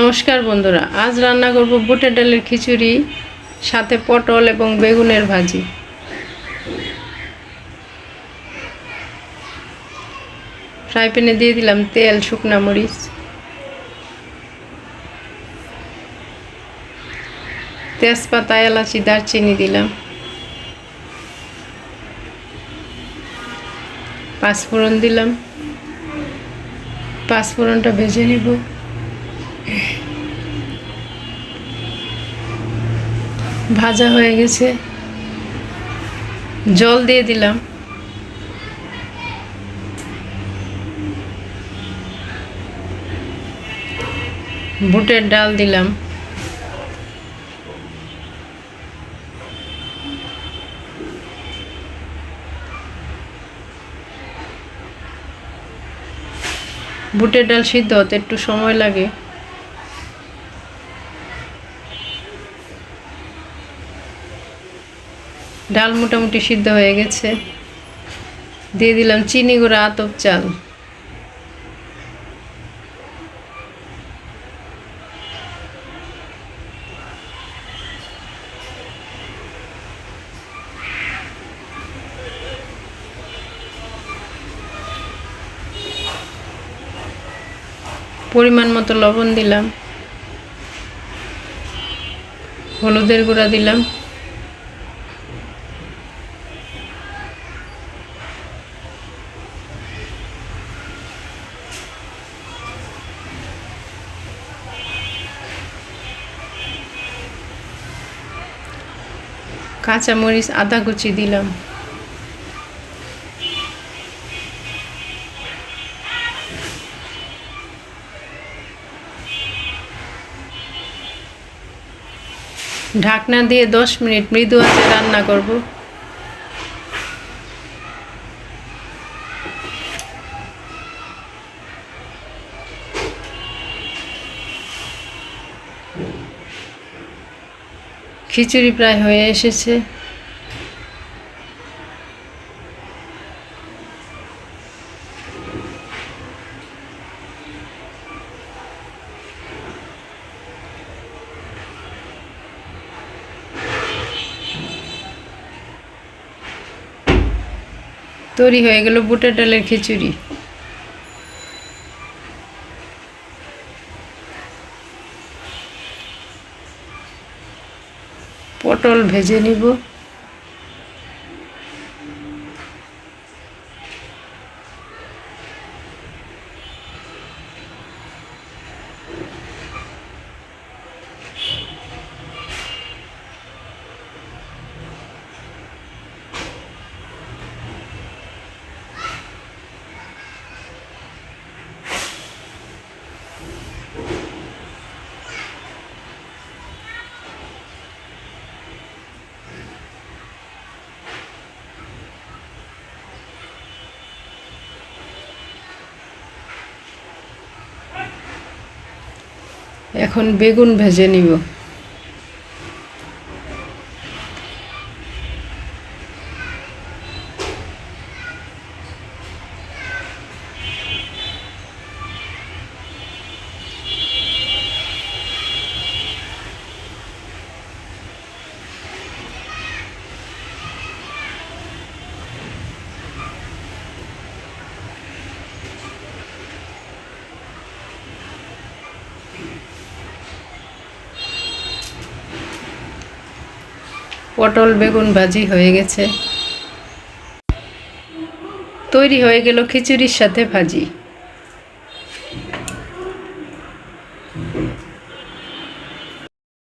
নমস্কার বন্ধুরা, আজ রান্না করব বুটের ডালের খিচুড়ি, সাথে পটল এবং বেগুনের ভাজি। ফ্রাই প্যানে দিয়ে দিলাম তেল, শুকনা মরিচ। তেজপাতা, এলাচি, দারচিনি দিলাম। পাঁচফোড়ন দিলাম। পাঁচফোড়নটা ভেজে নিব। ভাজা হয়ে গেছে। জল দিয়ে দিলাম। বুটের ডাল দিলাম। বুটের ডাল সিদ্ধ হতে একটু সময় লাগে। ডাল মোটামুটি সিদ্ধ হয়ে গেছে। দিয়ে দিলাম চিনি গুঁড়া, আতপ চাল। পরিমাণ মতো লবণ দিলাম। হলুদের গুঁড়া দিলাম। কাঁচামরিচ আদা কুচি দিলাম। ঢাকনা দিয়ে দশ মিনিট মৃদু আঁচে রান্না করব। খিচুড়ি প্রায় হয়ে এসেছে। তৈরি হয়ে গেল বুটের ডালের খিচুড়ি। পটল ভেজে নিব। এখন বেগুন ভেজে নিব। পটল বেগুন ভাজি হয়ে গেছে। তৈরি হয়ে গেল খিচুড়ির সাথে ভাজি।